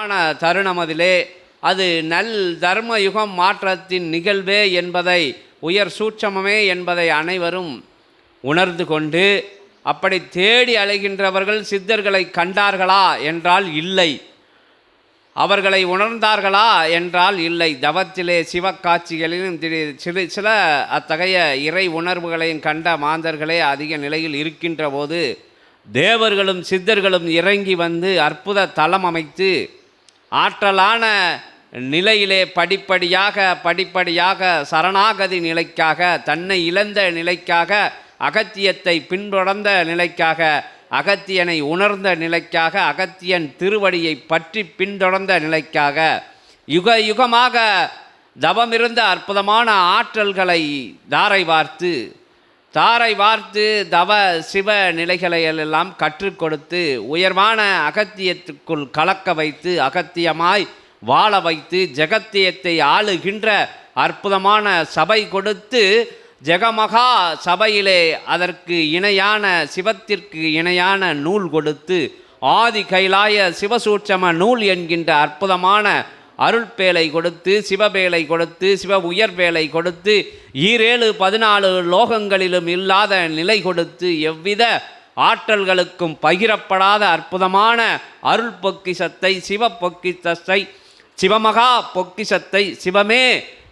ஆன தருணமதிலே அது நல் தர்ம யுகம் மாற்றத்தின் நிகழ்வே என்பதை உயர் சூட்சமமே என்பதை அனைவரும் உணர்ந்து கொண்டு அப்படி தேடி அலைகின்றவர்கள் சித்தர்களை கண்டார்களா என்றால் இல்லை. அவர்களை உணர்ந்தார்களா என்றால் இல்லை. தவத்திலே சிவக்காட்சிகளிலும் சிறு சில சில அத்தகைய இறை உணர்வுகளையும் கண்ட மாந்தர்களே அதிக நிலையில் இருக்கின்ற போது தேவர்களும் சித்தர்களும் இறங்கி வந்து அற்புத தளம் அமைத்து ஆற்றலான நிலையிலே படிப்படியாக படிப்படியாக சரணாகதி நிலைக்காக தன்னை இழந்த நிலைக்காக அகத்தியத்தை பின்தொடர்ந்த நிலைக்காக அகத்தியனை உணர்ந்த நிலைக்காக அகத்தியன் திருவடியை பற்றி பின்தொடர்ந்த நிலைக்காக யுக யுகமாக தவமிருந்த அற்புதமான ஆற்றல்களை தாரை வார்த்து தாரை வார்த்து தவ சிவ நிலைகளை எல்லாம் கற்றுக் கொடுத்து உயர்வான அகத்தியத்துக்குள் கலக்க வைத்து அகத்தியமாய் வாழ வைத்து ஜெகத்தியத்தை ஆளுகின்ற அற்புதமான சபை கொடுத்து ஜெகமகா சபையிலே அதற்கு இணையான சிவத்திற்கு இணையான நூல் கொடுத்து ஆதி கைலாய சிவசூட்சம நூல் என்கின்ற அற்புதமான அருள்பேலை கொடுத்து சிவபேலை கொடுத்து சிவ உயர்வேலை கொடுத்து ஈரேழு பதினாலு லோகங்களிலும் இல்லாத நிலை கொடுத்து எவ்வித ஆற்றல்களுக்கும் பகிரப்படாத அற்புதமான அருள் பொக்கிசத்தை சிவ பொக்கிசத்தை சிவமகா பொக்கிஷத்தை சிவமே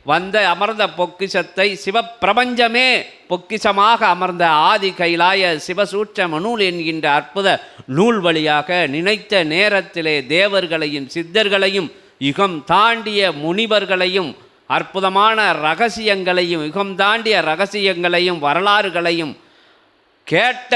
வந்த அமர்ந்த பொக்கிசத்தை சிவப்பிரபஞ்சமே பொக்கிஷமாக அமர்ந்த ஆதி கைலாய சிவசூட்சம நூல் என்கின்ற அற்புத நூல் வழியாக நினைத்த நேரத்திலே தேவர்களையும் சித்தர்களையும் யுகம் தாண்டிய முனிவர்களையும் அற்புதமான ரகசியங்களையும் யுகம் தாண்டிய ரகசியங்களையும் வரலாறுகளையும் கேட்ட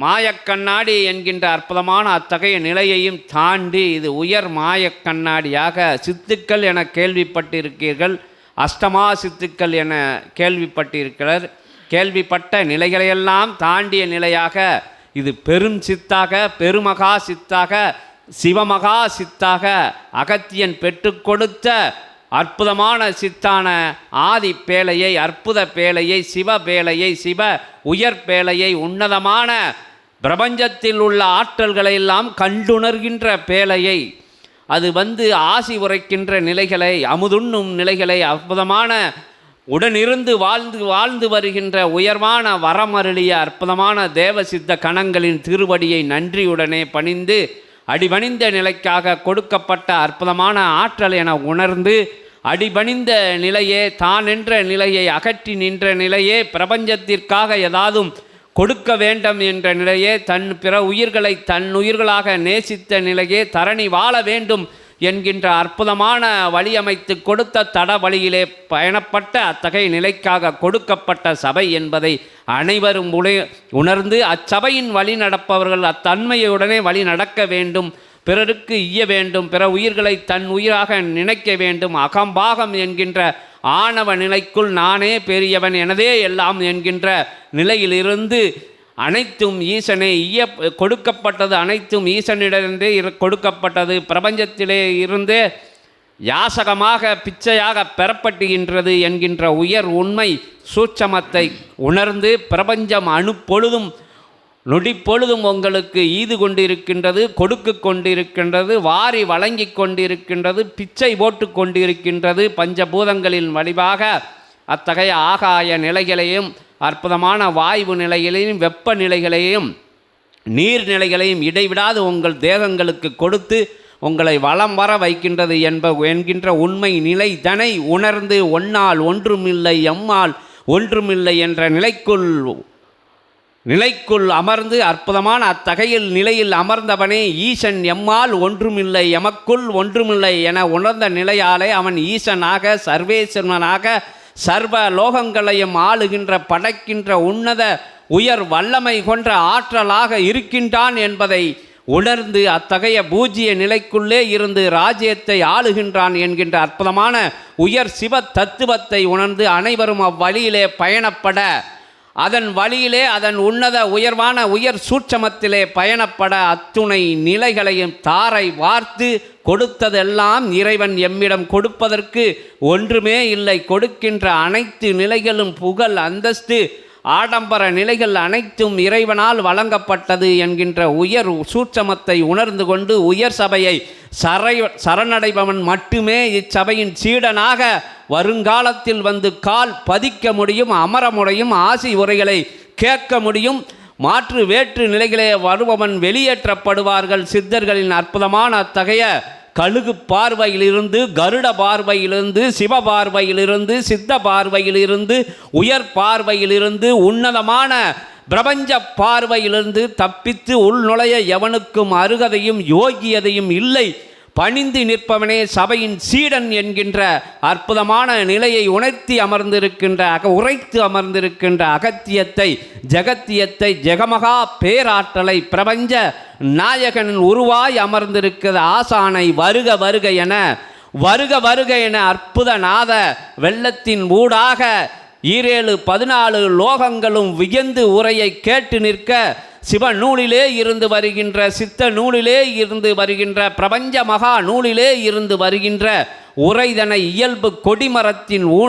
மாயக்கண்ணாடி என்கின்ற அற்புதமான அத்தகைய நிலையையும் தாண்டி இது உயர் மாயக்கண்ணாடியாக சித்துக்கள் என கேள்விப்பட்டிருக்கீர்கள். அஷ்டமா சித்துக்கள் என கேள்விப்பட்டிருக்கிறார். கேள்விப்பட்ட நிலைகளையெல்லாம் தாண்டிய நிலையாக இது பெரும் சித்தாக பெருமகா சித்தாக சிவமகா சித்தாக அகத்தியன் பெற்று கொடுத்த அற்புதமான சித்தான ஆதி பேழையை அற்புத பேழையை சிவ பேழையை சிவ உயர் பேழையை உன்னதமான பிரபஞ்சத்தில் உள்ள ஆற்றல்களை எல்லாம் கண்டுணர்கின்ற பேழையை அது வந்து ஆசி உரைக்கின்ற நிலைகளை அமுதுண்ணும் நிலைகளை அற்புதமான உடனிருந்து வாழ்ந்து வாழ்ந்து வருகின்ற உயர்வான வரமருளிய அற்புதமான தேவசித்த கணங்களின் திருவடியை நன்றியுடனே பணிந்து அடிபணிந்த நிலைக்காக கொடுக்கப்பட்ட அற்புதமான ஆற்றல் என உணர்ந்து அடிபணிந்த நிலையே தான் என்ற நிலையை அகற்றி நின்ற நிலையே பிரபஞ்சத்திற்காக ஏதாதும் கொடுக்க வேண்டும் என்ற நிலையே தன் பிற உயிர்களை தன் உயிர்களாக நேசித்த நிலையே தரணி வாழ வேண்டும் என்கின்ற அற்புதமான வழியமைத்து கொடுத்த தட வழியிலே பயணப்பட்ட அத்தகைய நிலைக்காக கொடுக்கப்பட்ட சபை என்பதை அனைவரும் உணை உணர்ந்து அச்சபையின் வழி நடப்பவர்கள் அத்தன்மையுடனே வழி நடக்க வேண்டும் பிறருக்கு ஈய வேண்டும் பிற உயிர்களை தன் உயிராக நினைக்க வேண்டும் அகம்பாகம் என்கின்ற ஆணவ நிலைக்குள் நானே பெரியவன் எனதே எல்லாம் என்கின்ற நிலையிலிருந்து அனைத்தும் ஈசனே இய கொடுக்கப்பட்டது அனைத்தும் ஈசனிடந்தே இரு கொடுக்கப்பட்டது. பிரபஞ்சத்திலே இருந்தே யாசகமாக பிச்சையாக பெறப்பட்டுகின்றது என்கின்ற உயர் உண்மை சூட்சமத்தை உணர்ந்து பிரபஞ்சம் அணுப்பொழுதும் நொடிப்பொழுதும் உங்களுக்கு ஈது கொண்டிருக்கின்றது கொடுக்கு கொண்டிருக்கின்றது வாரி வழங்கி கொண்டிருக்கின்றது பிச்சை போட்டு கொண்டிருக்கின்றது. பஞ்சபூதங்களின் வடிவாக அத்தகைய ஆகாய நிலைகளையும் அற்புதமான வாய்வு நிலைகளையும் வெப்ப நிலைகளையும் நீர்நிலைகளையும் இடைவிடாது உங்கள் தேகங்களுக்கு கொடுத்து உங்களை வலம் வர வைக்கின்றது என்ப என்கின்ற உண்மை நிலை தனை உணர்ந்து ஒன்னால் ஒன்றுமில்லை எம்மால் ஒன்றுமில்லை என்ற நிலைக்குள் நிலைக்குள் அமர்ந்து அற்புதமான அத்தகையில் நிலையில் அமர்ந்தவனே ஈசன் எம்மால் ஒன்றுமில்லை எமக்குள் ஒன்றுமில்லை என உணர்ந்த நிலையாலே அவன் ஈசனாக சர்வேஸ்வரனாக சர்வ லோகங்களையும் ஆளுகின்ற படைக்கின்ற உன்னத உயர் வல்லமை கொன்ற ஆற்றலாக இருக்கின்றான் என்பதை உணர்ந்து அத்தகைய பூஜ்ய நிலைக்குள்ளே இருந்து ராஜ்யத்தை ஆளுகின்றான் என்கின்ற அற்புதமான உயர் சிவ தத்துவத்தை உணர்ந்து அனைவரும் அவ்வழியிலே பயணப்பட அதன் வழியிலே அதன் உன்னத உயர்வான உயர் சூட்சமத்திலே பயணப்பட அத்துணை நிலைகளையும் தாரை வார்த்து கொடுத்ததெல்லாம் இறைவன் எம்மிடம் கொடுப்பதற்கு ஒன்றுமே இல்லை. கொடுக்கின்ற அனைத்து நிலைகளும் புகழ் அந்தஸ்து ஆடம்பர நிலைகள் அனைத்தும் இறைவனால் வழங்கப்பட்டது என்கின்ற உயர் சூட்சமத்தை உணர்ந்து கொண்டு உயர் சபையை சரை சரணடைபவன் மட்டுமே இச்சபையின் சீடனாக வருங்காலத்தில் வந்து கால் பதிக்க முடியும் அமர முடியும் ஆசி உரைகளை கேட்க முடியும். மாற்று வேற்று நிலைகளே வருபவன் வெளியேற்றப்படுவார்கள். சித்தர்களின் அற்புதமான அத்தகைய கழுகு பார்வையிலிருந்து கருட பார்வையிலிருந்து சிவ பார்வையிலிருந்து சித்த பார்வையிலிருந்து உயர் பார்வையிலிருந்து உன்னதமான பிரபஞ்ச பார்வையிலிருந்து தப்பித்து உள்நுழைய எவனுக்கும் அருகதையும் யோகியதையும் இல்லை பணிந்து நிற்பவனே சபையின் சீடன் என்கின்ற அற்புதமான நிலையை உணர்த்தி அமர்ந்திருக்கின்ற அக உரைத்து அமர்ந்திருக்கின்ற அகத்தியத்தை ஜெகத்தியத்தை ஜெகமகா பேராற்றலை பிரபஞ்ச நாயகனின் உருவாய் அமர்ந்திருக்கிற ஆசானை வருக வருக என வருக வருக என அற்புத நாத வெள்ளத்தின் ஊடாக ஈரேழு பதினாலு லோகங்களும் வியந்து உரையை கேட்டு நிற்க சிவ நூலிலே இருந்து வருகின்ற சித்த நூலிலே இருந்து வருகின்ற பிரபஞ்ச மகா நூலிலே இருந்து வருகின்ற உரைதனை இயல்பு கொடிமரத்தின் ஊ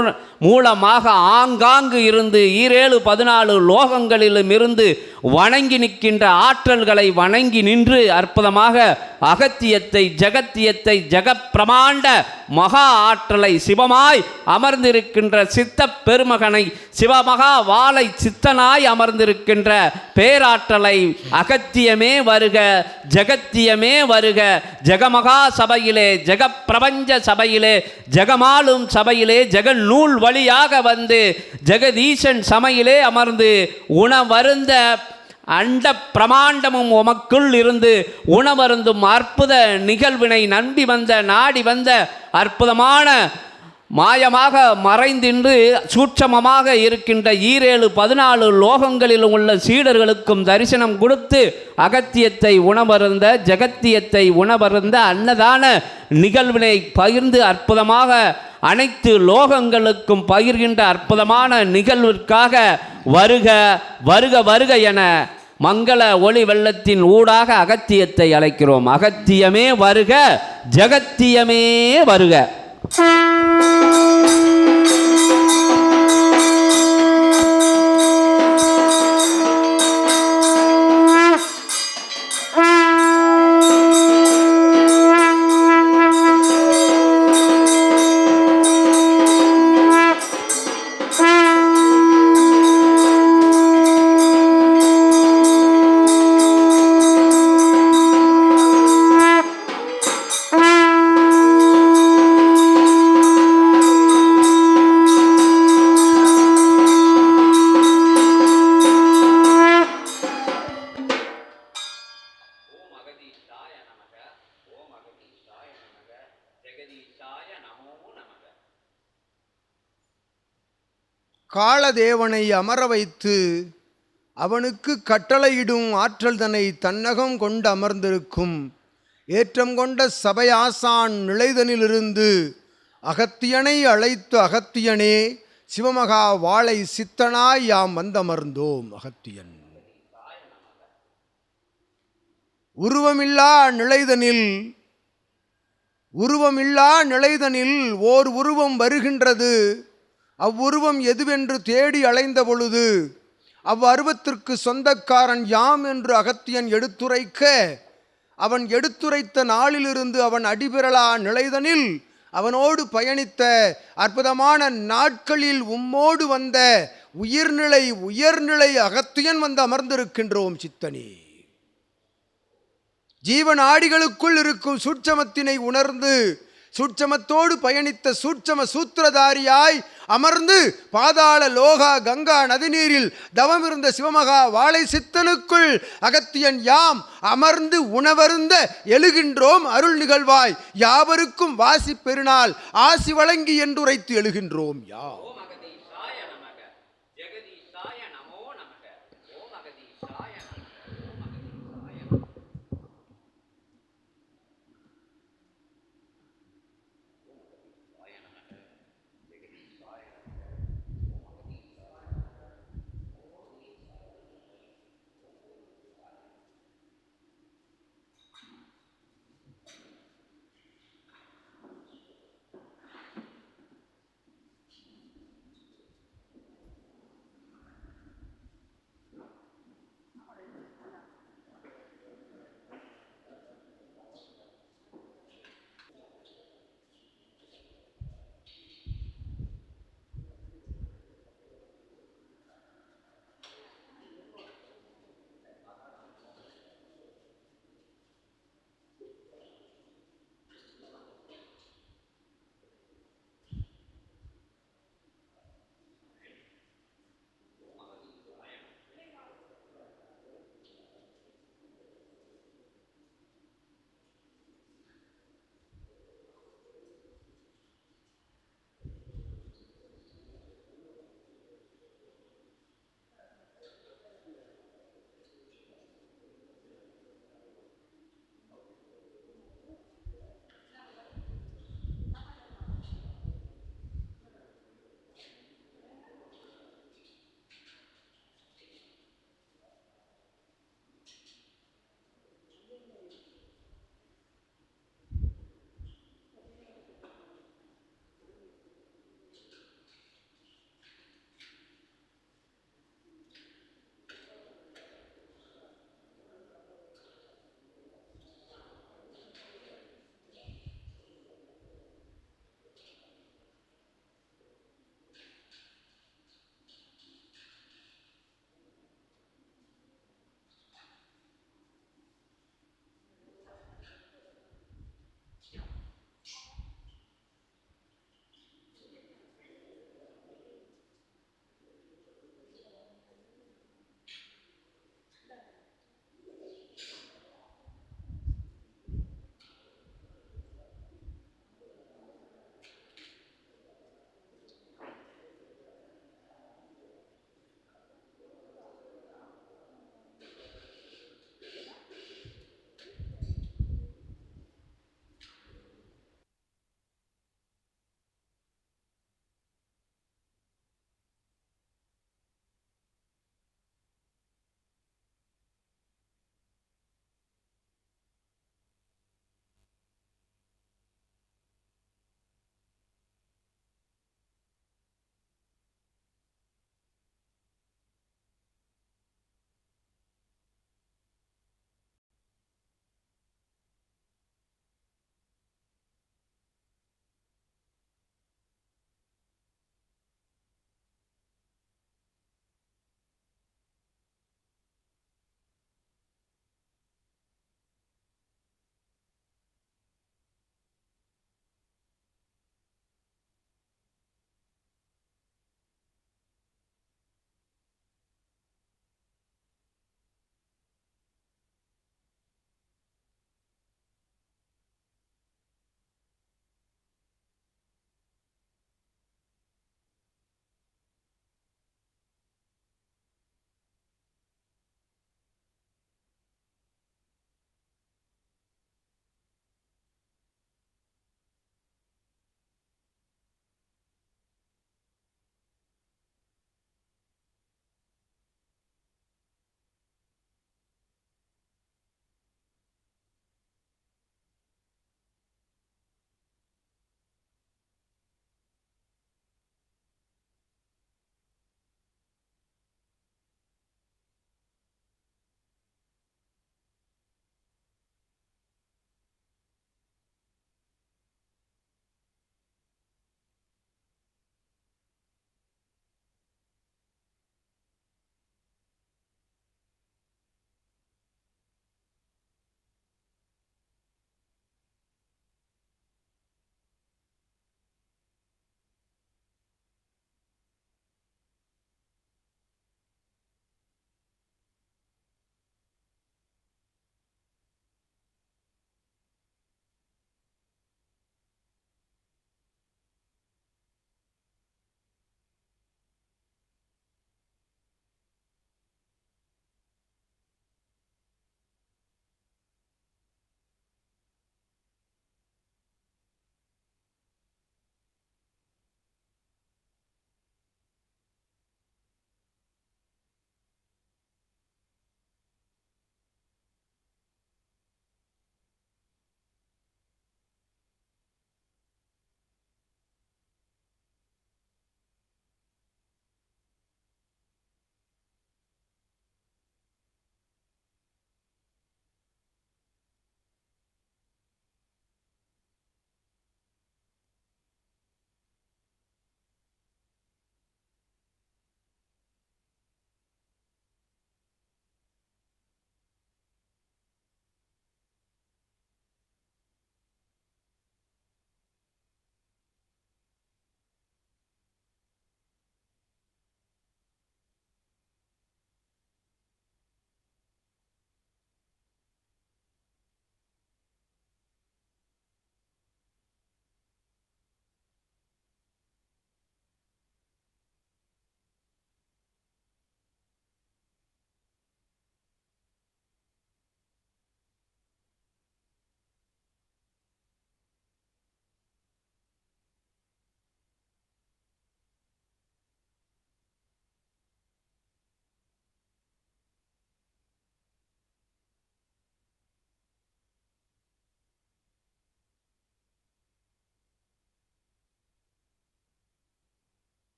மூலமாக ஆங்காங்கு இருந்து ஈரேழு பதினாலு லோகங்களிலும் இருந்து வணங்கி நிற்கின்ற ஆற்றல்களை வணங்கி நின்று அற்புதமாக அகத்தியத்தை ஜகத்தியத்தை ஜெகப்பிரமாண்ட மகா ஆற்றலை சிவமாய் அமர்ந்திருக்கின்ற சித்த பெருமகனை சிவமகா வாளை சித்தனாய் அமர்ந்திருக்கின்ற பேராற்றலை அகத்தியமே வருக ஜகத்தியமே வருக. ஜெகமகா சபையிலே ஜெகப்பிரபஞ்ச சபையிலே ஜெகமாலும் சபையிலே ஜெகநூல் நூல் வழியாக வந்து ஜெகதீசன் சமையிலே அமர்ந்து உணவருந்த அண்ட பிரமாண்டமும் உமக்குள் இருந்து உணவருந்தும் அற்புத நிகழ்வினை நம்பி வந்த நாடி வந்த அற்புதமான மாயமாக மறைந்தின்று சூட்சமமாக இருக்கின்ற ஈரேழு பதினாலு லோகங்களிலும் உள்ள சீடர்களுக்கும் தரிசனம் கொடுத்து அகத்தியத்தை உணவருந்த ஜெகத்தியத்தை உணவருந்த அன்னதான நிகழ்வினை பகிர்ந்து அற்புதமாக அனைத்து லோகங்களுக்கும் பகிர்கின்ற அற்புதமான நிகழ்விற்காக வருக வருக வருக என மங்கள ஒளி வெள்ளத்தின் ஊடாக அகத்தியத்தை அழைக்கிறோம். அகத்தியமே வருக ஜகத்தியமே வருக. காலதேவனை அமர வைத்து அவனுக்கு கட்டளையிடும் ஆற்றல் தன்னை தன்னகம் கொண்டு அமர்ந்திருக்கும். ஏற்றம் கொண்ட சபையாசான் நிலைதனிலிருந்து அகத்தியனை அழைத்து அகத்தியனே சிவமகா வாளை சித்தனாய் யாம் வந்தமர்ந்தோம் அகத்தியன். உருவமில்லா நிலைதனில் உருவமில்லா நிலைதனில் ஓர் உருவம் வருகின்றது. அவ்வுருவம் எதுவென்று தேடி அலைந்த பொழுது அவ்வருவத்திற்கு சொந்தக்காரன் யாம் என்று அகத்தியன் எடுத்துரைக்க அவன் எடுத்துரைத்த நாளிலிருந்து அவன் அடிபெறலா நிலைதனில் அவனோடு பயணித்த அற்புதமான நாட்களில் உம்மோடு வந்த உயிர்நிலை உயர்நிலை அகத்தியன் வந்து அமர்ந்திருக்கின்றோம் சித்தனே. ஜீவனாடிகளுக்குள் இருக்கும் சூட்சமத்தினை உணர்ந்து சூட்சமத்தோடு பயணித்த சூட்சம சூத்திரதாரியாய் அமர்ந்து பாதாள லோகா கங்கா நதிநீரில் தவமிருந்த சிவமகா வாழை சித்தனுக்குள் அகத்தியன் யாம் அமர்ந்து உணவருந்த எழுகின்றோம் அருள் நிகழ்வாய். யாவருக்கும் வாசி பெருநாள். ஆசி வழங்கி என்றுரைத்து எழுகின்றோம் யாம்.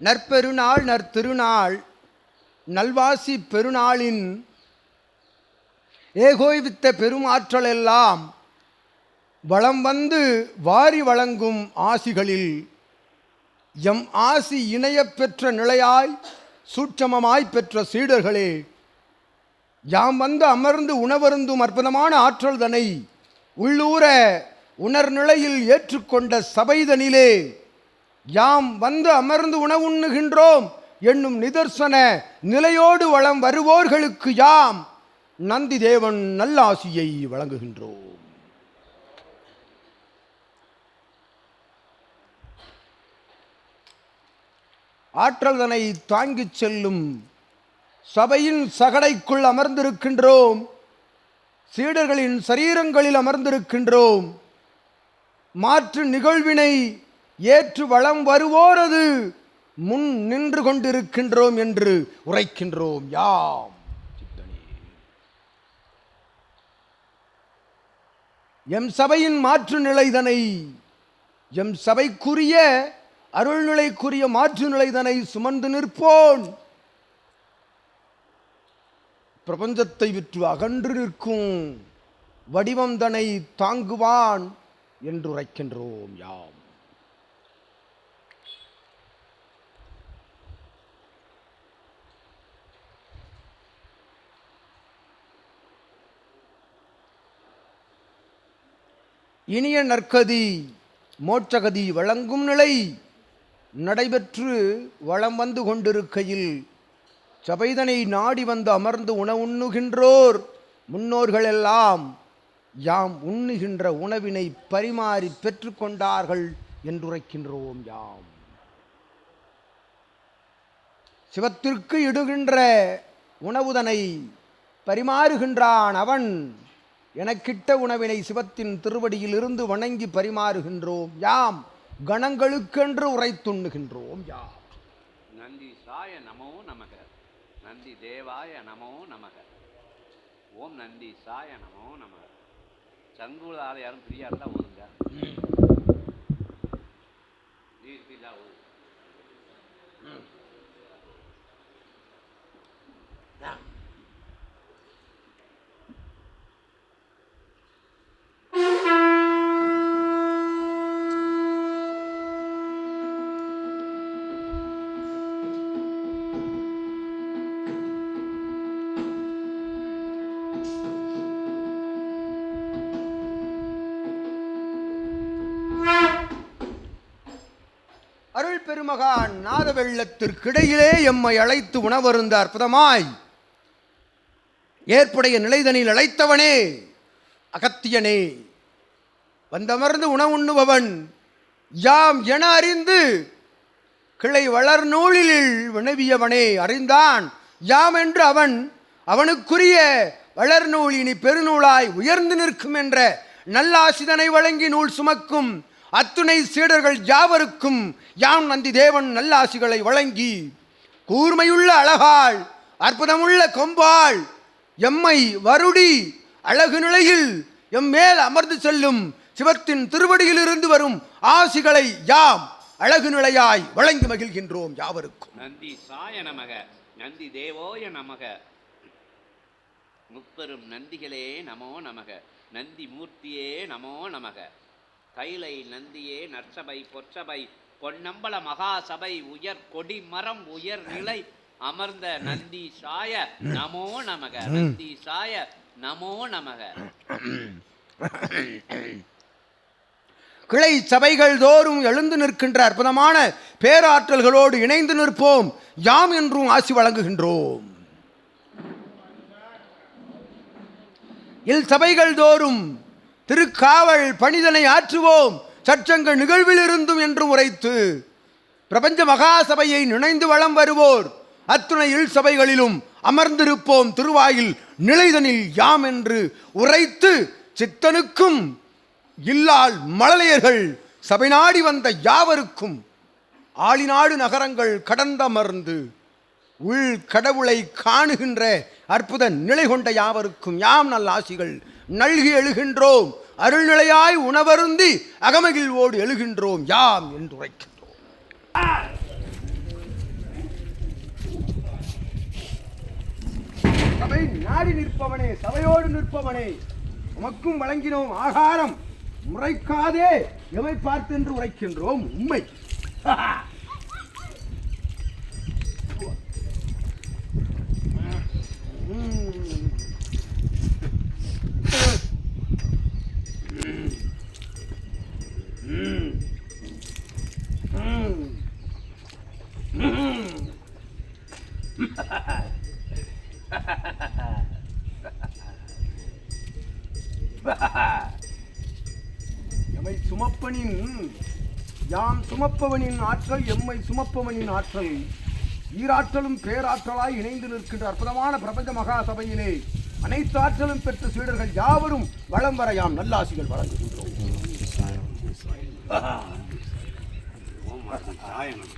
நற்பெருநாள் நற்திருநாள் நல்வாசி பெருநாளின் ஏகோய்வித்த பெருமாற்றலெல்லாம் வளம் வந்து வாரி வழங்கும் ஆசிகளில் எம் ஆசி இணையப் பெற்ற நிலையாய் சூட்சமமாய் பெற்ற சீடர்களே யாம் வந்து அமர்ந்து உணவருந்தும் அற்புதமான ஆற்றல் தனை உள்ளூர உணர்நிலையில் ஏற்றுக்கொண்ட சபைதனிலே யாம் வந்து அமர்ந்து உணவுண்ணுகின்றோம் என்னும் நிதர்சன நிலையோடு வளம் வருவோர்களுக்கு யாம் நந்தி தேவன் நல்லாசியை வழங்குகின்றோம். ஆற்றல்தனை தாங்கிச் செல்லும் சபையின் சகடைக்குள் அமர்ந்திருக்கின்றோம். சீடர்களின் சரீரங்களில் அமர்ந்திருக்கின்றோம். மாற்று நிகழ்வினை ஏற்று வளம் வருவோரது முன் நின்று கொண்டிருக்கின்றோம் என்று உரைக்கின்றோம். யாம். எம் சபையின் மாற்று நிலைதனை எம் சபைக்குரிய அருள்நிலைக்குரிய மாற்று நிலைதனை சுமந்து நிற்போன் பிரபஞ்சத்தை விற்று அகன்று நிற்கும் வடிவம் தனை தாங்குவான் என்று உரைக்கின்றோம் யாம். இனிய நற்கதி மோட்சகதி வழங்கும் நிலை நடைபெற்று வளம் வந்து கொண்டிருக்கையில் சபைதனை நாடி வந்து அமர்ந்து உணவுண்ணுகின்றோர் முன்னோர்களெல்லாம் யாம் உண்ணுகின்ற உணவினை பரிமாறி பெற்றுக்கொண்டார்கள் என்றுரைக்கின்றோம் யாம். சிவத்திற்கு இடுகின்ற உணவுதனை பரிமாறுகின்றான் அவன். எனக்கிட்ட உணவினை சிவத்தின் திருவடியில் இருந்து வணங்கி பரிமாறுகின்றோம் யாம். கணங்களுக்கென்று உரைத்துண்ணுகின்றோம் யாம். நந்தி சாய நமோ நமக. நந்தி தேவாய நமோ நமக. ஓம் நந்தி சாய நமோ நமக. சங்குளால யாரும் ஃப்ரீயாக இருந்தால் ஓதுங்க தீர்ப்பில்லா ஓது. Yeah. மகா நாத வெள்ளத்திற்கிடையிலே எம்மை அழைத்து உணவருந்த அற்புதமாய். ஏற்புடைய நிலைதனில் அழைத்தவனே அகத்தியனே. வந்தமர்ந்து உணவுண்ணுபவன் யாம் என அறிந்து கிளை வளர் நூலில் வினவியவனே அறிந்தான். யாம் என்று அவன் அவனுக்குரிய வளர் நூல் இனி பெருநூலாய் உயர்ந்து நிற்கும் என்ற நல்லாசிதனை வழங்கி நூல் சுமக்கும் அத்துணை சீடர்கள் யாவருக்கும் யாம் நந்தி தேவன் நல்லாசிகளை வழங்கி கூர்மையுள்ள அழகாள் அற்புதமுள்ள கொம்பாள் எம்மை வருடி அழகு நிலையில் எம் மேல் அமர்ந்து செல்லும் சிவத்தின் திருவடியிலிருந்து வரும் ஆசிகளை யாம் அழகு நிலையாய் வழங்கி மகிழ்கின்றோம் யாவருக்கும். நந்தி சாய நமக நந்தி தேவோய நமக. முப்பெரும் நந்திகளே நமோ நமக நந்தி மூர்த்தியே நமோ நமக. கைலை நந்தியே நற்சபை பொற்சபை பொன்னம்பல மகாசபை உயர் கொடி மரம் உயர் நிலை அமர்ந்த நந்தி சாய நமோ நமக. நந்தி சாய நமோ நமக. கிளை சபைகள் தோறும் எழுந்து நிற்கின்ற அற்புதமான பேராற்றல்களோடு இணைந்து நிற்போம். யாம் என்றும் ஆசி வழங்குகின்றோம். இல் சபைகள் தோறும் திருக்காவல் பணிதனை ஆற்றுவோம். சற்றங்கள் நிகழ்விலிருந்தும் என்று உரைத்து பிரபஞ்ச மகாசபையை நினைந்து வளம் வருவோர். அத்துணை இல் சபைகளிலும் அமர்ந்திருப்போம். திருவாயில் நிலைதனில் யாம் என்று உரைத்து சித்தனுக்கும் இல்லால் மழலையர்கள் சபை நாடி வந்த யாவருக்கும் ஆளிநாடு நகரங்கள் கடந்தமர்ந்து உள் கடவுளை காணுகின்ற அற்புத நிலை கொண்ட யாவருக்கும் யாம் நல்ல ஆசிகள் நல்கி எழுகின்றோம். அருள்நிலையாய் உணவருந்தி அகமகிழ்வோடு எழுகின்றோம். யாம் என்று உரைக்கின்றோம் சபை நாடி நிற்பவனே சபையோடு நிற்பவனே. உமக்கும் வழங்கினோம் ஆகாரம். முறைக்காதே எவை பார்த்தென்று உரைக்கின்றோம். உண்மை எமை சுமப்பனின் யாம் சுமப்பவனின் ஆற்றல் எம்மை சுமப்பவனின் ஆற்றல். ஈராற்றலும் பேராற்றலாய் இணைந்து நிற்கின்ற அற்புதமான பிரபஞ்ச மகா சபையிலே அனைத்து ஆற்றலும் பெற்ற சீடர்கள் யாவரும் வளம் வரையாம் நல்லாசிகள் வழங்குகின்றோம். சாயனம்